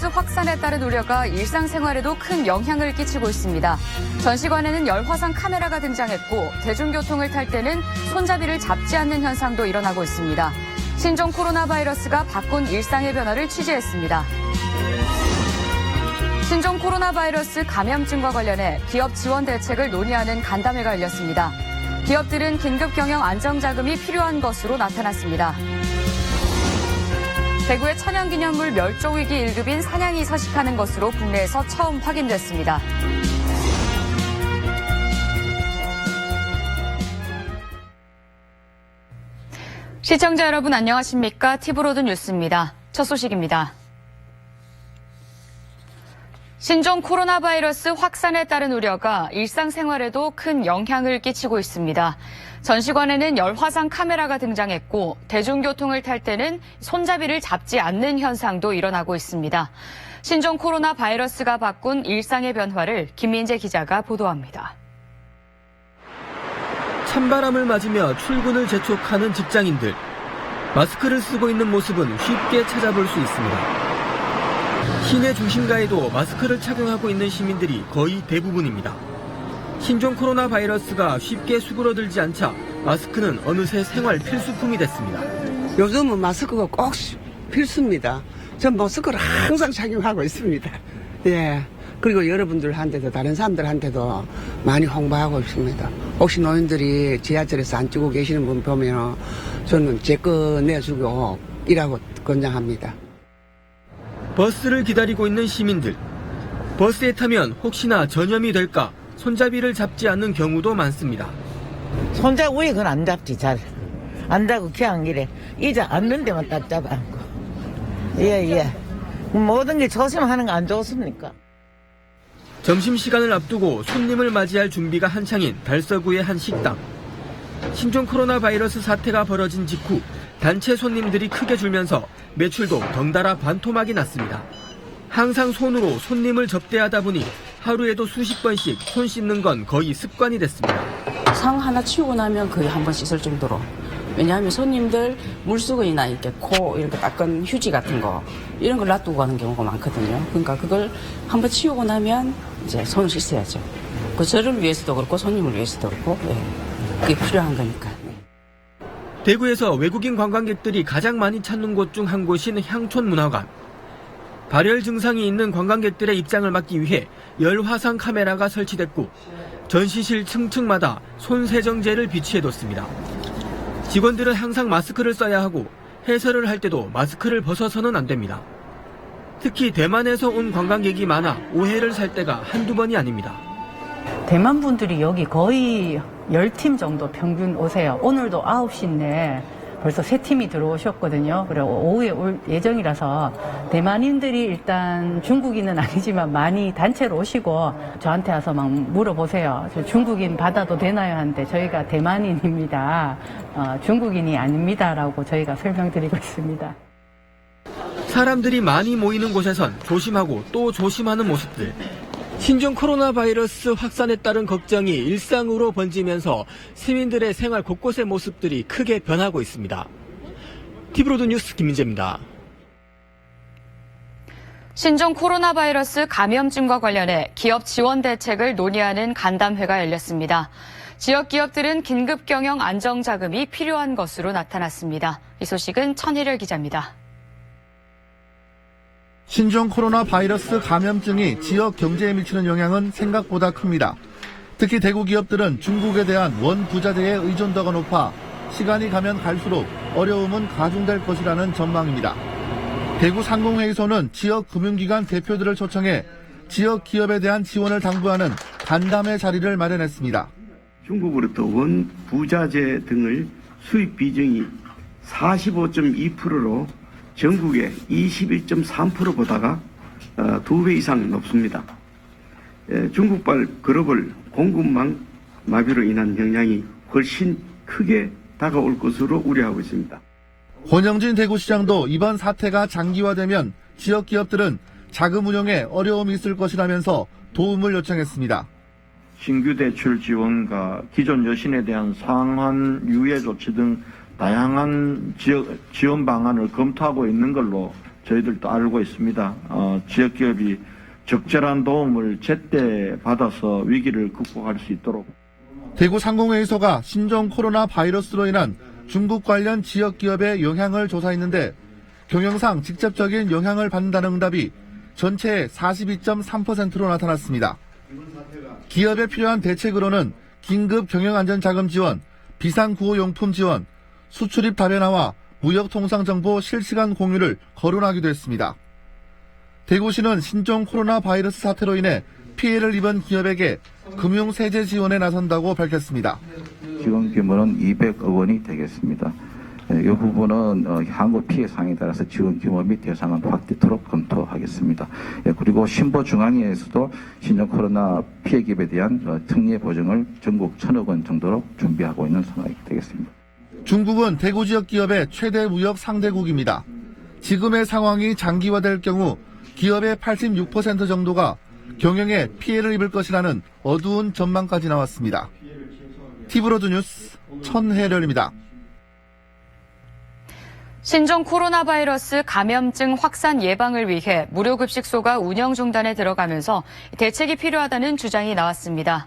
바이러스 확산에 따른 우려가 일상생활에도 큰 영향을 끼치고 있습니다. 전시관에는 열화상 카메라가 등장했고 대중교통을 탈 때는 손잡이를 잡지 않는 현상도 일어나고 있습니다. 신종 코로나 바이러스가 바꾼 일상의 변화를 취재했습니다. 신종 코로나 바이러스 감염증과 관련해 기업 지원 대책을 논의하는 간담회가 열렸습니다. 기업들은 긴급 경영 안정 자금이 필요한 것으로 나타났습니다. 대구의 천연기념물 멸종위기 1급인 사냥이 서식하는 것으로 국내에서 처음 확인됐습니다. 시청자 여러분 안녕하십니까? 티브로드 뉴스입니다. 첫 소식입니다. 신종 코로나 바이러스 확산에 따른 우려가 일상생활에도 큰 영향을 끼치고 있습니다. 전시관에는 열화상 카메라가 등장했고 대중교통을 탈 때는 손잡이를 잡지 않는 현상도 일어나고 있습니다. 신종 코로나 바이러스가 바꾼 일상의 변화를 김민재 기자가 보도합니다. 찬바람을 맞으며 출근을 재촉하는 직장인들. 마스크를 쓰고 있는 모습은 쉽게 찾아볼 수 있습니다. 시내 중심가에도 마스크를 착용하고 있는 시민들이 거의 대부분입니다. 신종 코로나 바이러스가 쉽게 수그러들지 않자 마스크는 어느새 생활 필수품이 됐습니다. 요즘은 마스크가 꼭 시- 필수입니다. 전 마스크를 항상 착용하고 있습니다. 예. 그리고 여러분들한테도 다른 사람들한테도 많이 홍보하고 있습니다. 혹시 노인들이 지하철에서 안 찍고 계시는 분 보면 저는 제 거 내주고 일하고 권장합니다. 버스를 기다리고 있는 시민들. 버스에 타면 혹시나 전염이 될까 손잡이를 잡지 않는 경우도 많습니다. 손자 위에 그건 안 잡지 잘. 안 잡고 그냥 이래. 이자 앉는 데만 딱 잡아 안고. 예, 예. 모든 게 조심하는 거 안 좋습니까? 점심시간을 앞두고 손님을 맞이할 준비가 한창인 달서구의 한 식당. 신종 코로나 바이러스 사태가 벌어진 직후 단체 손님들이 크게 줄면서 매출도 덩달아 반토막이 났습니다. 항상 손으로 손님을 접대하다 보니 하루에도 수십 번씩 손 씻는 건 거의 습관이 됐습니다. 상 하나 치우고 나면 거의 한 번 씻을 정도로. 왜냐하면 손님들 물수건이나 이렇게 코 이렇게 닦은 휴지 같은 거 이런 걸 놔두고 가는 경우가 많거든요. 그러니까 그걸 한 번 치우고 나면 이제 손을 씻어야죠. 그 저를 위해서도 그렇고 손님을 위해서도 그렇고 예. 그게 필요한 거니까. 네. 대구에서 외국인 관광객들이 가장 많이 찾는 곳 중 한 곳인 향촌문화관. 발열 증상이 있는 관광객들의 입장을 막기 위해 열화상 카메라가 설치됐고 전시실 층층마다 손 세정제를 비치해뒀습니다. 직원들은 항상 마스크를 써야 하고 해설을 할 때도 마스크를 벗어서는 안 됩니다. 특히 대만에서 온 관광객이 많아 오해를 살 때가 한두 번이 아닙니다. 대만 분들이 여기 거의 10팀 정도 평균 오세요. 오늘도 9시인데 벌써 세 팀이 들어오셨거든요. 그래 오후에 올 예정이라서 대만인들이 일단 중국인은 아니지만 많이 단체로 오시고 저한테 와서 막 물어보세요. 저 중국인 받아도 되나요? 하는데 저희가 대만인입니다. 어, 중국인이 아닙니다라고 저희가 설명드리고 있습니다. 사람들이 많이 모이는 곳에선 조심하고 또 조심하는 모습들. 신종 코로나 바이러스 확산에 따른 걱정이 일상으로 번지면서 시민들의 생활 곳곳의 모습들이 크게 변하고 있습니다. 티브로드 뉴스 김민재입니다. 신종 코로나 바이러스 감염증과 관련해 기업 지원 대책을 논의하는 간담회가 열렸습니다. 지역 기업들은 긴급 경영 안정 자금이 필요한 것으로 나타났습니다. 이 소식은 천일열 기자입니다. 신종 코로나 바이러스 감염증이 지역 경제에 미치는 영향은 생각보다 큽니다. 특히 대구 기업들은 중국에 대한 원 부자재의 의존도가 높아 시간이 가면 갈수록 어려움은 가중될 것이라는 전망입니다. 대구 상공회의소는 지역 금융기관 대표들을 초청해 지역 기업에 대한 지원을 당부하는 간담회 자리를 마련했습니다. 중국으로부터 원 부자재 등을 수입 비중이 45.2%로 전국의 21.3%보다가 어, 두배 이상 높습니다. 에, 중국발 글로벌 공급망 마비로 인한 영향이 훨씬 크게 다가올 것으로 우려하고 있습니다. 권영진 대구시장도 이번 사태가 장기화되면 지역 기업들은 자금 운용에 어려움이 있을 것이라면서 도움을 요청했습니다. 신규 대출 지원과 기존 여신에 대한 상환 유예 조치 등 다양한 지역, 지원 방안을 검토하고 있는 걸로 저희들도 알고 있습니다. 어, 지역 기업이 적절한 도움을 제때 받아서 위기를 극복할 수 있도록 대구 상공회의소가 신종 코로나 바이러스로 인한 중국 관련 지역 기업의 영향을 조사했는데 경영상 직접적인 영향을 받는다는 응답이 전체의 42.3%로 나타났습니다. 기업에 필요한 대책으로는 긴급 경영안전자금 지원, 비상구호용품 지원, 수출입 다변화와 무역통상정보 실시간 공유를 거론하기도 했습니다. 대구시는 신종 코로나 바이러스 사태로 인해 피해를 입은 기업에게 금융 세제 지원에 나선다고 밝혔습니다. 지원 규모는 200억 원이 되겠습니다. 이 부분은 어, 향후 피해 상에 따라서 지원 규모 및 대상은 확대토록 검토하겠습니다. 예, 그리고 신보 중앙회에서도 신종 코로나 피해 기업에 대한 어, 특례 보증을 전국 천억 원 정도로 준비하고 있는 상황이 되겠습니다. 중국은 대구 지역 기업의 최대 무역 상대국입니다. 지금의 상황이 장기화될 경우 기업의 86% 정도가 경영에 피해를 입을 것이라는 어두운 전망까지 나왔습니다. 티브로드 뉴스 천혜련입니다. 신종 코로나 바이러스 감염증 확산 예방을 위해 무료 급식소가 운영 중단에 들어가면서 대책이 필요하다는 주장이 나왔습니다.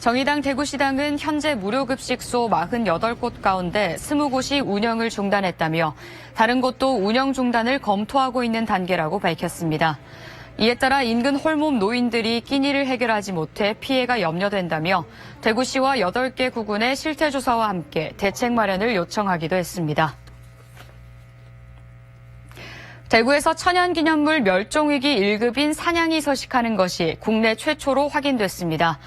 정의당 대구시당은 현재 무료급식소 48곳 가운데 20곳이 운영을 중단했다며 다른 곳도 운영 중단을 검토하고 있는 단계라고 밝혔습니다. 이에 따라 인근 홀몸 노인들이 끼니를 해결하지 못해 피해가 염려된다며 대구시와 8개 구군의 실태조사와 함께 대책 마련을 요청하기도 했습니다. 대구에서 천연기념물 멸종위기 1급인 사냥이 서식하는 것이 국내 최초로 확인됐습니다.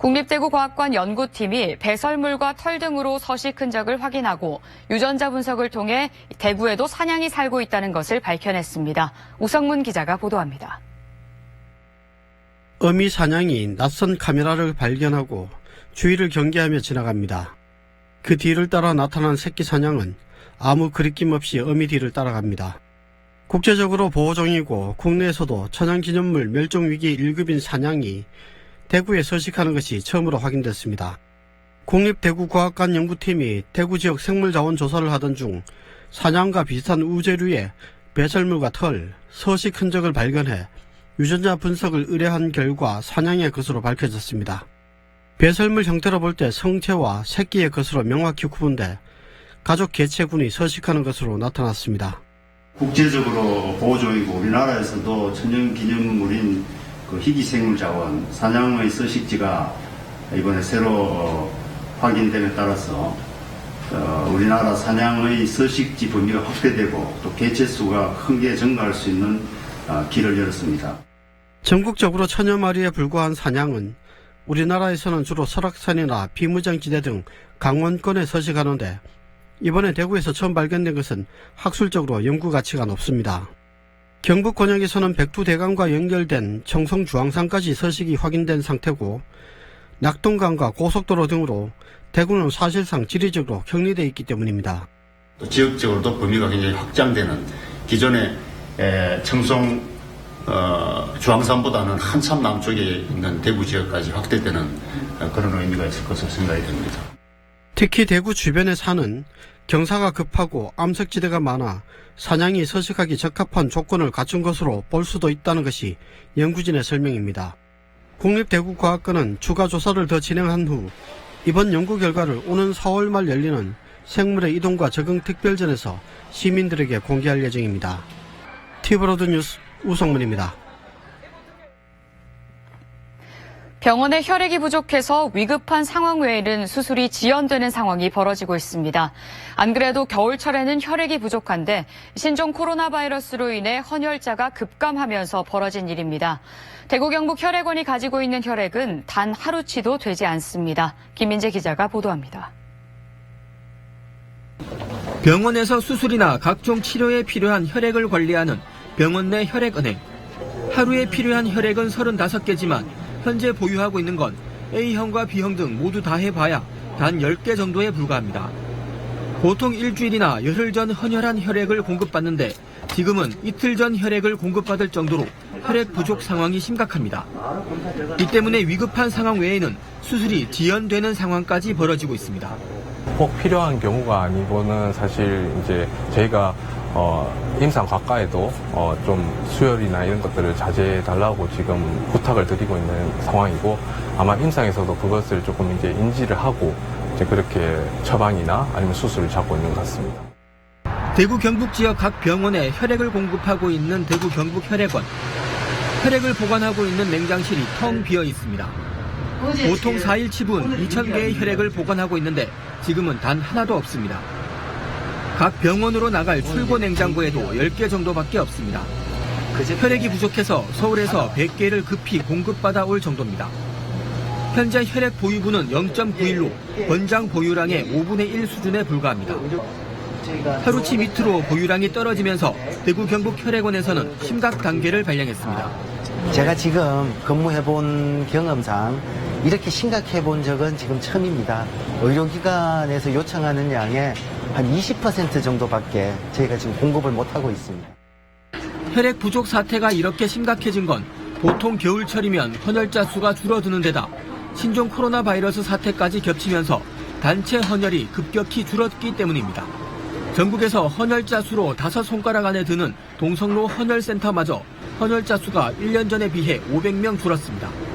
국립대구과학관 연구팀이 배설물과 털 등으로 서식 흔적을 확인하고 유전자 분석을 통해 대구에도 사냥이 살고 있다는 것을 밝혀냈습니다. 우성문 기자가 보도합니다. 어미 사냥이 낯선 카메라를 발견하고 주위를 경계하며 지나갑니다. 그 뒤를 따라 나타난 새끼 사냥은 아무 그리낌 없이 어미 뒤를 따라갑니다. 국제적으로 보호종이고 국내에서도 천연기념물 멸종위기 1급인 사냥이 대구에 서식하는 것이 처음으로 확인됐습니다. 국립대구과학관 연구팀이 대구 지역 생물자원 조사를 하던 중 사냥과 비슷한 우제류의 배설물과 털, 서식 흔적을 발견해 유전자 분석을 의뢰한 결과 사냥의 것으로 밝혀졌습니다. 배설물 형태로 볼 때 성체와 새끼의 것으로 명확히 구분돼 가족 개체군이 서식하는 것으로 나타났습니다. 국제적으로 보호종이고 우리나라에서도 천연기념물인 그 희귀생물 자원 사냥의 서식지가 이번에 새로 어, 확인됨에 따라서 어, 우리나라 사냥의 서식지 범위가 확대되고 또 개체 수가 크게 증가할 수 있는 어, 길을 열었습니다. 전국적으로 천여 마리에 불과한 사냥은 우리나라에서는 주로 설악산이나 비무장지대 등 강원권에 서식하는데 이번에 대구에서 처음 발견된 것은 학술적으로 연구 가치가 높습니다. 경북 권역에서는 백두대간과 연결된 청송주황산까지 서식이 확인된 상태고 낙동강과 고속도로 등으로 대구는 사실상 지리적으로 격리되어 있기 때문입니다. 또 지역적으로도 범위가 굉장히 확장되는 기존의 에, 청송 어, 주황산보다는 한참 남쪽에 있는 대구 지역까지 확대되는 어, 그런 의미가 있을 것으로 생각이 됩니다. 특히 대구 주변의 산은 경사가 급하고 암석지대가 많아 사냥이 서식하기 적합한 조건을 갖춘 것으로 볼 수도 있다는 것이 연구진의 설명입니다. 국립대구과학관은 추가 조사를 더 진행한 후 이번 연구 결과를 오는 4월 말 열리는 생물의 이동과 적응 특별전에서 시민들에게 공개할 예정입니다. 티브로드 뉴스 우성문입니다. 병원에 혈액이 부족해서 위급한 상황 외에는 수술이 지연되는 상황이 벌어지고 있습니다. 안 그래도 겨울철에는 혈액이 부족한데 신종 코로나 바이러스로 인해 헌혈자가 급감하면서 벌어진 일입니다. 대구 경북 혈액원이 가지고 있는 혈액은 단 하루치도 되지 않습니다. 김민재 기자가 보도합니다. 병원에서 수술이나 각종 치료에 필요한 혈액을 관리하는 병원 내 혈액은행. 하루에 필요한 혈액은 35개지만 현재 보유하고 있는 건 A형과 B형 등 모두 다 해봐야 단 10개 정도에 불과합니다. 보통 일주일이나 열흘 전 헌혈한 혈액을 공급받는데 지금은 이틀 전 혈액을 공급받을 정도로 혈액 부족 상황이 심각합니다. 이 때문에 위급한 상황 외에는 수술이 지연되는 상황까지 벌어지고 있습니다. 꼭 필요한 경우가 아니고는 사실 이제 저희가 어, 임상 과가에도 어, 좀 수혈이나 이런 것들을 자제해 달라고 지금 부탁을 드리고 있는 상황이고 아마 임상에서도 그것을 조금 이제 인지를 하고 이제 그렇게 처방이나 아니면 수술을 잡고 있는 것 같습니다. 대구 경북 지역 각 병원에 혈액을 공급하고 있는 대구 경북 혈액원. 혈액을 보관하고 있는 냉장실이 텅 비어 있습니다. 보통 4일 치 분 2,000개의 혈액을 보관하고 있는데 지금은 단 하나도 없습니다. 각 병원으로 나갈 출고 냉장고에도 10개 정도밖에 없습니다. 혈액이 부족해서 서울에서 100개를 급히 공급받아 올 정도입니다. 현재 혈액 보유분은 0.91로 권장 보유량의 5분의 1 수준에 불과합니다. 하루치 밑으로 보유량이 떨어지면서 대구 경북 혈액원에서는 심각 단계를 발령했습니다. 제가 지금 근무해본 경험상 이렇게 심각해 본 적은 지금 처음입니다. 의료기관에서 요청하는 양의 한 20% 정도밖에 저희가 지금 공급을 못하고 있습니다. 혈액 부족 사태가 이렇게 심각해진 건 보통 겨울철이면 헌혈자 수가 줄어드는 데다 신종 코로나 바이러스 사태까지 겹치면서 단체 헌혈이 급격히 줄었기 때문입니다. 전국에서 헌혈자 수로 다섯 손가락 안에 드는 동성로 헌혈센터마저 헌혈자 수가 1년 전에 비해 500명 줄었습니다.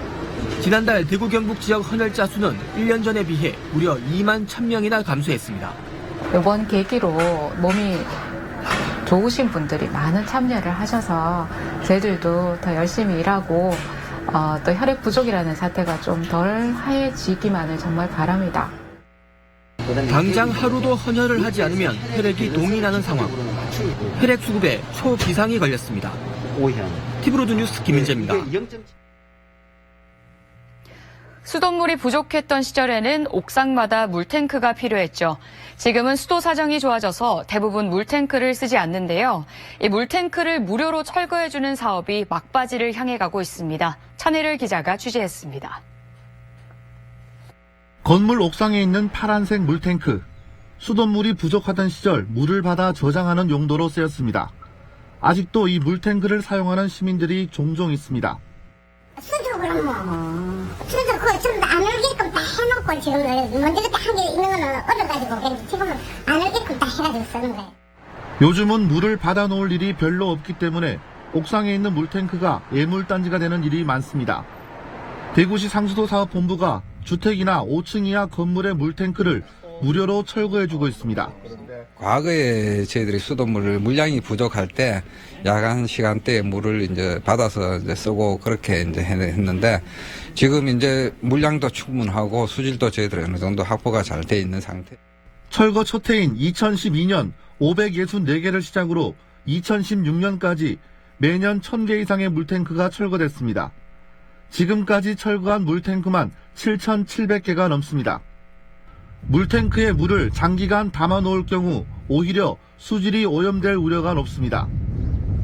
지난달 대구 경북 지역 헌혈자 수는 1년 전에 비해 무려 2만 1000명이나 감소했습니다. 이번 계기로 몸이 좋으신 분들이 많은 참여를 하셔서 저희들도 더 열심히 일하고 어, 또 혈액 부족이라는 사태가 좀 덜 하얘지기만을 정말 바랍니다. 당장 하루도 헌혈을 하지 않으면 혈액이 동이 나는 상황. 혈액 수급에 초비상이 걸렸습니다. 티브로드 뉴스 김민재입니다. 수돗물이 부족했던 시절에는 옥상마다 물탱크가 필요했죠. 지금은 수도 사정이 좋아져서 대부분 물탱크를 쓰지 않는데요. 이 물탱크를 무료로 철거해주는 사업이 막바지를 향해 가고 있습니다. 천혜를 기자가 취재했습니다. 건물 옥상에 있는 파란색 물탱크. 수돗물이 부족하던 시절 물을 받아 저장하는 용도로 쓰였습니다. 아직도 이 물탱크를 사용하는 시민들이 종종 있습니다. 수저 그러 면 수저 그거 전부 안 울게끔 다 해놓고 지금 먼저 그때 한개 있는 거는 얻어가지고 지금은 안 울게끔 다 해가지고 쓰는 거예요. 요즘은 물을 받아 놓을 일이 별로 없기 때문에 옥상에 있는 물탱크가 예물단지가 되는 일이 많습니다. 대구시 상수도 사업본부가 주택이나 5층 이하 건물의 물탱크를 무료로 철거해주고 있습니다. 과거에 저희들이 수돗물을 물량이 부족할 때 야간 시간대에 물을 이제 받아서 이제 쓰고 그렇게 이제 했는데 지금 이제 물량도 충분하고 수질도 저희들이 어느 정도 확보가 잘 돼 있는 상태. 철거 첫 해인 2012년 564개를 시작으로 2016년까지 매년 1000개 이상의 물탱크가 철거됐습니다. 지금까지 철거한 물탱크만 7,700개가 넘습니다. 물탱크에 물을 장기간 담아 놓을 경우 오히려 수질이 오염될 우려가 높습니다.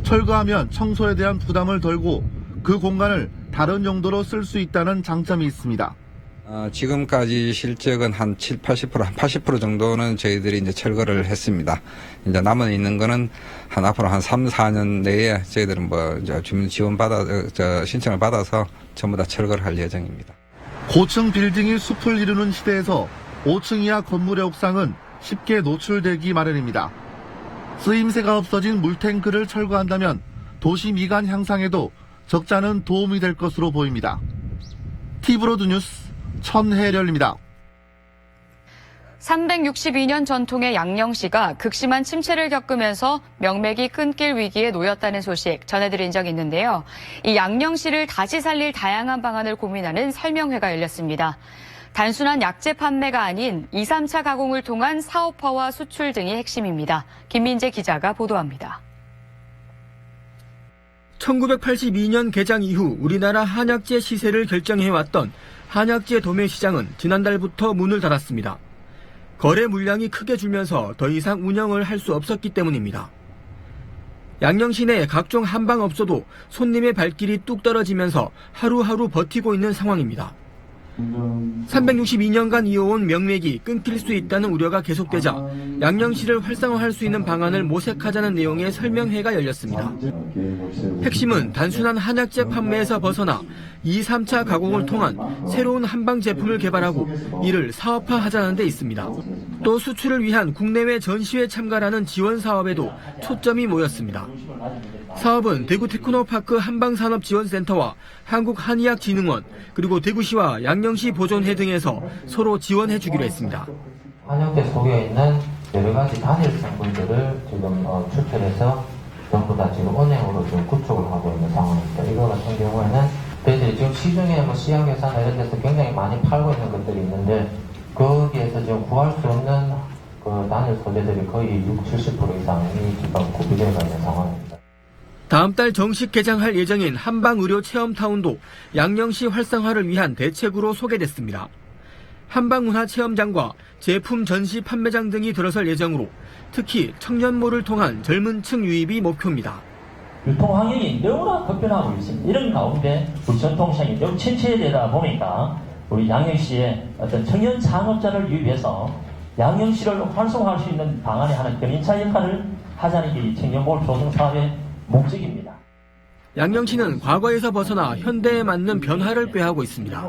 철거하면 청소에 대한 부담을 덜고 그 공간을 다른 용도로 쓸 수 있다는 장점이 있습니다. 어, 지금까지 실적은 한 7, 80%, 한 80% 정도는 저희들이 이제 철거를 했습니다. 이제 남아 있는 거는 한 앞으로 한 3, 4년 내에 저희들은 뭐 이제 주민 지원 받아, 어, 저 신청을 받아서 전부 다 철거를 할 예정입니다. 고층 빌딩이 숲을 이루는 시대에서 5층 이하 건물의 옥상은 쉽게 노출되기 마련입니다. 쓰임새가 없어진 물탱크를 철거한다면 도시 미관 향상에도 적잖은 도움이 될 것으로 보입니다. 티브로드 뉴스 천혜렬입니다. 362년 전통의 양령시가 극심한 침체를 겪으면서 명맥이 끊길 위기에 놓였다는 소식 전해드린 적이 있는데요. 이 양령시를 다시 살릴 다양한 방안을 고민하는 설명회가 열렸습니다. 단순한 약재 판매가 아닌 2, 3차 가공을 통한 사업화와 수출 등이 핵심입니다. 김민재 기자가 보도합니다. 1982년 개장 이후 우리나라 한약재 시세를 결정해왔던 한약재 도매 시장은 지난달부터 문을 닫았습니다. 거래 물량이 크게 줄면서 더 이상 운영을 할 수 없었기 때문입니다. 양령시 내 각종 한방업소도 손님의 발길이 뚝 떨어지면서 하루하루 버티고 있는 상황입니다. 362년간 이어온 명맥이 끊길 수 있다는 우려가 계속되자 양령시를 활성화할 수 있는 방안을 모색하자는 내용의 설명회가 열렸습니다. 핵심은 단순한 한약재 판매에서 벗어나 2, 3차 가공을 통한 새로운 한방 제품을 개발하고 이를 사업화하자는 데 있습니다. 또 수출을 위한 국내외 전시회 참가라는 지원 사업에도 초점이 모였습니다. 사업은 대구 테크노파크 한방산업지원센터와 한국한의학진흥원 그리고 대구시와 양령시 보존회 등에서 서로 지원해 주기로 했습니다. 한약재 속에 있는 여러 가지 단일 성분들을 지금 어, 추출해서 전부 다 지금 은행으로 지금 구축을 하고 있는 상황입니다. 이거 같은 경우에는 저희들이 지금 시중에 뭐 씨앗회사나 이런 데서 굉장히 많이 팔고 있는 것들이 있는데 거기에서 지금 구할 수 없는 그 단일 소재들이 거의 60, 70% 이상이 지금 구비되어 있는 상황입니다. 다음 달 정식 개장할 예정인 한방의료 체험타운도 양령시 활성화를 위한 대책으로 소개됐습니다. 한방문화 체험장과 제품 전시 판매장 등이 들어설 예정으로 특히 청년모를 통한 젊은 층 유입이 목표입니다. 유통 환경이 너무나 급변하고 있습니다. 이런 가운데 우리 전통시장이 매우 침체되다 보니까 우리 양영시의 어떤 청년 창업자를 유입해서 양영시를 활성화할 수 있는 방안에 하는 견인차 역할을 하자는 게이 청년몰 조성 사업의 목적입니다. 양령시는 과거에서 벗어나 현대에 맞는 변화를 꾀하고 있습니다.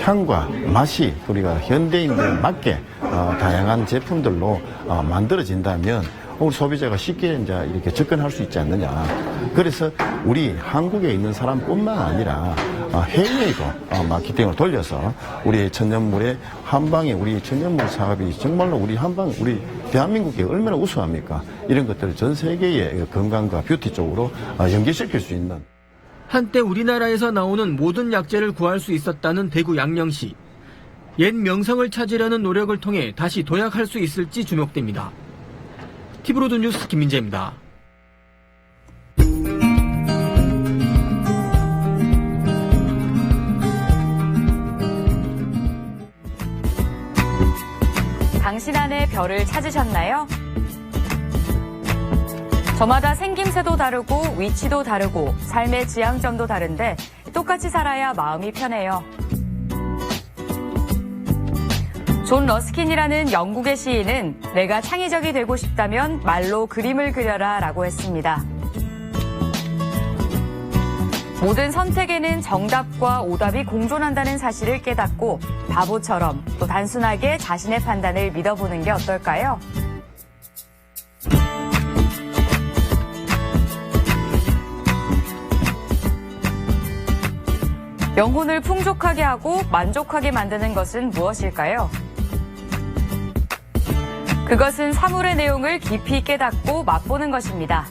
향과 맛이 우리가 현대인들 맞게 어, 다양한 제품들로 어, 만들어진다면 우리 소비자가 쉽게 이제 이렇게 접근할 수 있지 않느냐. 그래서 우리 한국에 있는 사람뿐만 아니라 어, 해외에도 어, 마케팅을 돌려서 우리 천연물의 한방에 우리 천연물 사업이 정말로 우리 한방 우리 대한민국에 얼마나 우수합니까? 이런 것들을 전 세계의 건강과 뷰티 쪽으로 어, 연계시킬 수 있는 한때 우리나라에서 나오는 모든 약재를 구할 수 있었다는 대구 양령시. 옛 명성을 찾으려는 노력을 통해 다시 도약할 수 있을지 주목됩니다. 티브로드 뉴스 김민재입니다. 당신 안에 별을 찾으셨나요? 저마다 생김새도 다르고 위치도 다르고 삶의 지향점도 다른데 똑같이 살아야 마음이 편해요. 존 러스킨이라는 영국의 시인은 내가 창의적이 되고 싶다면 말로 그림을 그려라 라고 했습니다. 모든 선택에는 정답과 오답이 공존한다는 사실을 깨닫고 바보처럼 또 단순하게 자신의 판단을 믿어보는 게 어떨까요? 영혼을 풍족하게 하고 만족하게 만드는 것은 무엇일까요? 그것은 사물의 내용을 깊이 깨닫고 맛보는 것입니다.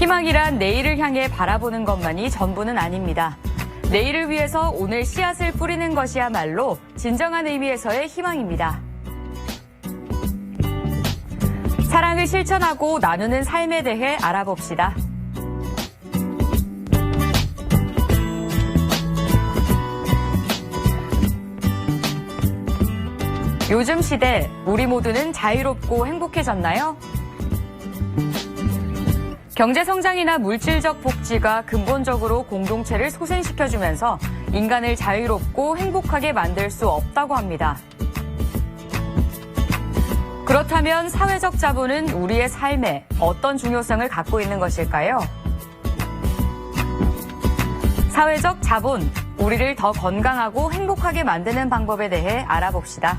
희망이란 내일을 향해 바라보는 것만이 전부는 아닙니다. 내일을 위해서 오늘 씨앗을 뿌리는 것이야말로 진정한 의미에서의 희망입니다. 사랑을 실천하고 나누는 삶에 대해 알아봅시다. 요즘 시대 우리 모두는 자유롭고 행복해졌나요? 경제 성장이나 물질적 복지가 근본적으로 공동체를 소생시켜주면서 인간을 자유롭고 행복하게 만들 수 없다고 합니다. 그렇다면 사회적 자본은 우리의 삶에 어떤 중요성을 갖고 있는 것일까요? 사회적 자본, 우리를 더 건강하고 행복하게 만드는 방법에 대해 알아봅시다.